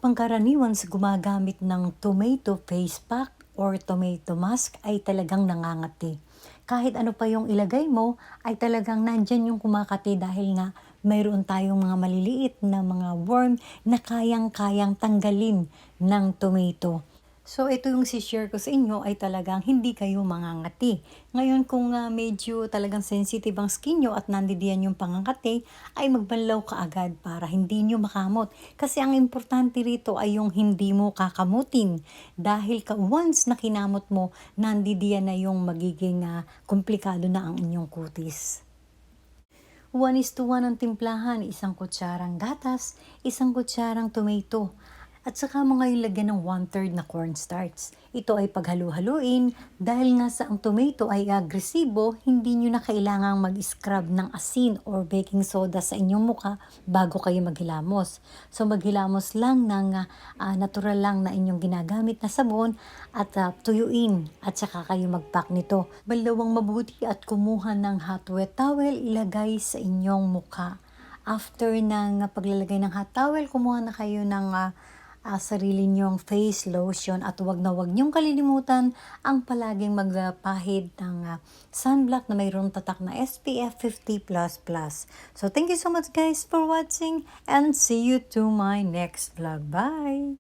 Pangkaraniwan sa gumagamit ng tomato face pack or tomato mask ay talagang nangangati. Kahit ano pa yung ilagay mo, ay talagang nandyan yung kumakati dahil nga mayroon tayong mga maliliit na mga worm na kayang-kayang tanggalin ng tomato. So ito yung si-share ko sa inyo ay talagang hindi kayo mangangati. Ngayon kung uh, medyo talagang sensitive ang skin nyo at nandidiyan yung pangangati, ay magbanlaw ka agad para hindi nyo makamot. Kasi ang importante rito ay yung hindi mo kakamutin. Dahil ka, once na kinamot mo, nandidiyan na yung magiging uh, komplikado na ang inyong kutis. 1 is to 1 ang timplahan, isang kutsarang gatas, isang kutsarang tomato. At saka mo ngayon lagyan ng 1 third na cornstarch. Ito ay paghalu-haluin dahil nga sa ang tomato ay agresibo, hindi nyo na kailangang mag-scrub ng asin or baking soda sa inyong muka bago kayo maghilamos. So maghilamos lang ng uh, natural lang na inyong ginagamit na sabon at uh, tuyuin at saka kayo mag-pack nito. Balawang mabuti at kumuha ng hot wet towel, ilagay sa inyong muka. After ng paglalagay ng hot towel, kumuha na kayo ng uh, uh, sarili nyong face lotion at wag na wag nyong kalilimutan ang palaging magpahid ng uh, sunblock na mayroong tatak na SPF 50++. So thank you so much guys for watching and see you to my next vlog. Bye!